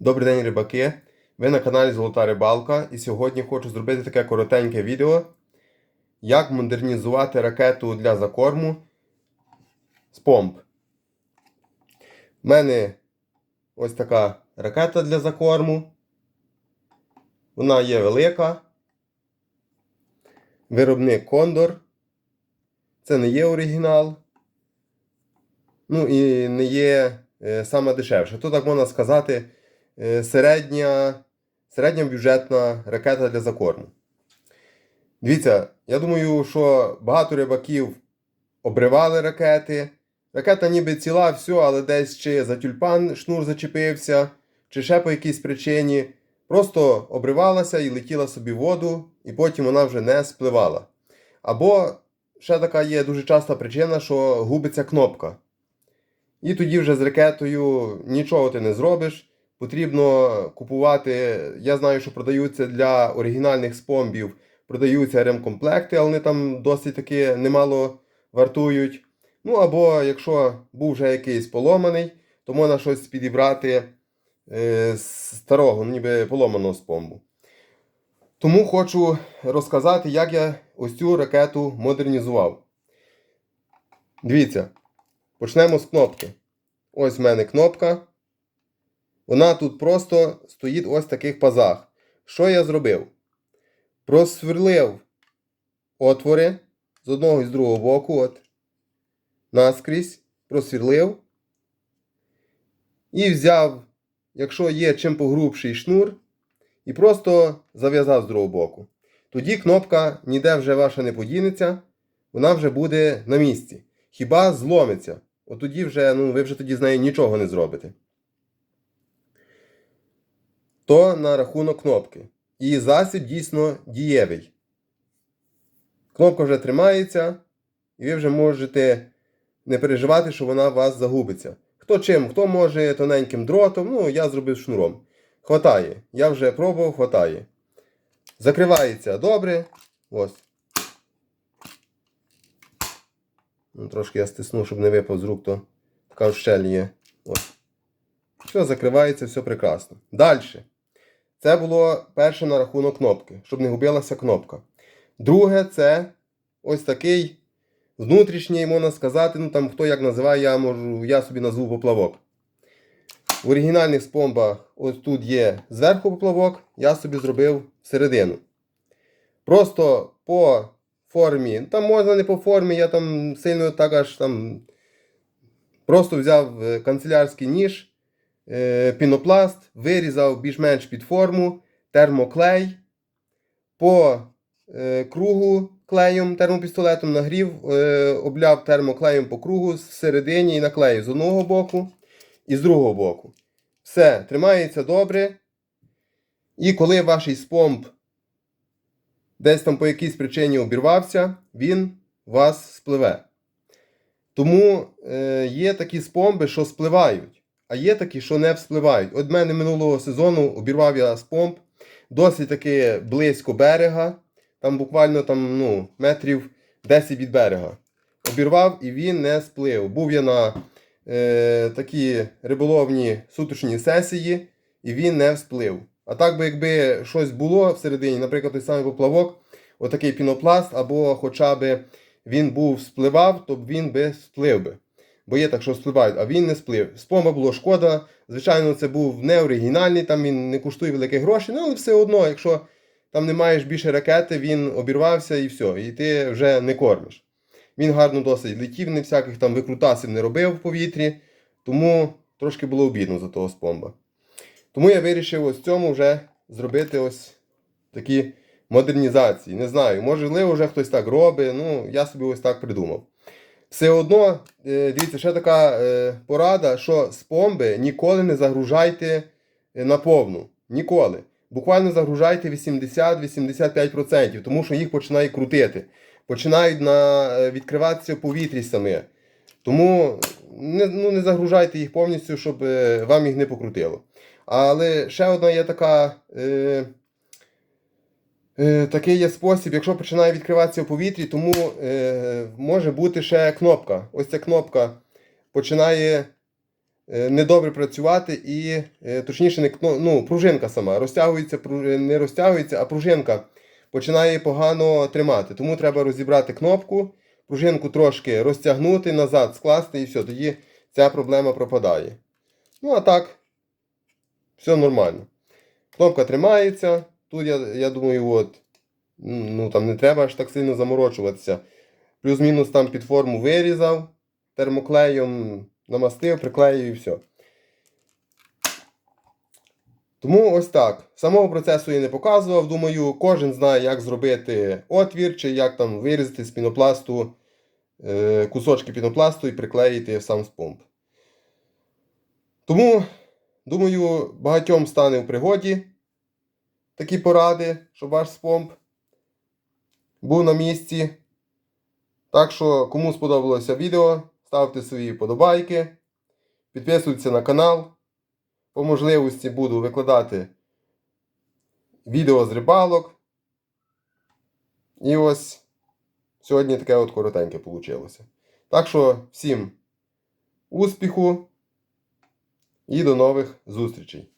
Добрий день, рибаки! Ви на каналі Золота Рибалка і сьогодні хочу зробити таке коротеньке відео, як модернізувати ракету для закорму з помп. У мене ось така ракета для закорму. Вона є велика. Виробник Кондор. Це не є оригінал. Ну і не є е, саме дешевше. Тут, так можна сказати, середня, середня бюджетна ракета для закорму. Дивіться, я думаю, що багато рибаків обривали ракети. Ракета ніби ціла, все, але десь чи за тюльпан шнур зачепився, чи ще по якійсь причині. Просто обривалася і летіла собі в воду, і потім вона вже не спливала. Або ще така є дуже часта причина, що губиться кнопка. І тоді вже з ракетою нічого ти не зробиш. Потрібно купувати. Я знаю, що продаються для оригінальних спомбів, продаються ремкомплекти, але вони там досить таки немало вартують. Ну або якщо був вже якийсь поломаний, то можна щось підібрати е, з старого, ну, ніби поломаного спомбу. Тому хочу розказати, як я ось цю ракету модернізував. Дивіться, почнемо з кнопки. Ось в мене кнопка. Вона тут просто стоїть ось в таких пазах. Що я зробив? Просверлив отвори з одного і з другого боку. От, наскрізь, просверлив. І взяв, якщо є чим погрубший шнур, і просто зав'язав з другого боку. Тоді кнопка ніде вже ваша не подінеться, вона вже буде на місці. Хіба зломиться. От тоді вже, ну, ви вже тоді з нею нічого не зробите. То на рахунок кнопки. І засіб дійсно дієвий. Кнопка вже тримається, і ви вже можете не переживати, що вона у вас загубиться. Хто чим, хто може тоненьким дротом, ну, я зробив шнуром. Хватає. Я вже пробував, хватає. Закривається добре. Ось. Ну, Трошки я стисну, щоб не випав з рук, то така щель є. Ось. Все, закривається, все прекрасно. Далі. Це було перше на рахунок кнопки, щоб не губилася кнопка. Друге, це ось такий внутрішній, можна сказати, ну там хто як називає, я можу, я собі назву поплавок. В оригінальних спомбах ось тут є зверху поплавок, я собі зробив всередину. Просто по формі, там можна не по формі, я там сильно так аж там просто взяв е, канцелярський ніж, пінопласт, вирізав більш-менш під форму, термоклей, по е, кругу клеєм, термопістолетом нагрів, е, обляв термоклеєм по кругу всередині і наклеїв з одного боку і з другого боку. Все, тримається добре. І коли ваш спомб десь там по якійсь причині обірвався, він вас спливе. Тому е, є такі спомби, що спливають, а є такі, що не вспливають. От мене минулого сезону обірвав я спомб досить таки близько берега, там буквально там, ну, метрів 10 від берега. Обірвав і він не сплив. Був я на е, такі риболовні суточні сесії, і він не всплив. А так би, якби щось було всередині, наприклад, той самий поплавок, отакий пінопласт, або хоча б він був спливав, то він би сплив би. Бо є так, що спливають, а він не сплив. Спомба було шкода. Звичайно, це був не оригінальний, там він не коштує великих грошей, ну але все одно, якщо там не маєш більше ракети, він обірвався і все, і ти вже не кормиш. Він гарно досить летів, не всяких там викрутасів не робив в повітрі, тому трошки було обідно за того спомба. Тому я вирішив ось цьому вже зробити ось такі модернізації. Не знаю, можливо, вже хтось так робить, ну я собі ось так придумав. Все одно, е, дивіться, ще така е, порада, що спомби ніколи не загружайте е, на повну. Ніколи. Буквально загружайте 80-85%, тому що їх починає крутити. Починають на, відкриватися повітрі самі. Тому не, ну, не загружайте їх повністю, щоб вам їх не покрутило. Але ще одна є така. Е, такий є спосіб, якщо починає відкриватися в повітрі, тому е, може бути ще кнопка. Ось ця кнопка починає е, недобре працювати і, е, точніше, не, ну, пружинка сама розтягується, пру- не розтягується, а пружинка починає погано тримати. Тому треба розібрати кнопку, пружинку трошки розтягнути, назад скласти і все. Тоді ця проблема пропадає. Ну, а так, все нормально. Кнопка тримається. Тут я, я думаю, от, ну там не треба аж так сильно заморочуватися. Плюс-мінус там під форму вирізав, термоклеєм намастив, приклеїв і все. Тому ось так. Самого процесу я не показував. Думаю, кожен знає, як зробити отвір, чи як там вирізати з пінопласту е, кусочки пінопласту і приклеїти сам спомп. Тому, думаю, багатьом стане в пригоді такі поради, щоб ваш спомп був на місці. Так що, кому сподобалося відео, ставте свої подобайки, підписуйтесь на канал. По можливості буду викладати відео з рибалок. І ось сьогодні таке от коротеньке вийшло. Так що всім успіху і до нових зустрічей!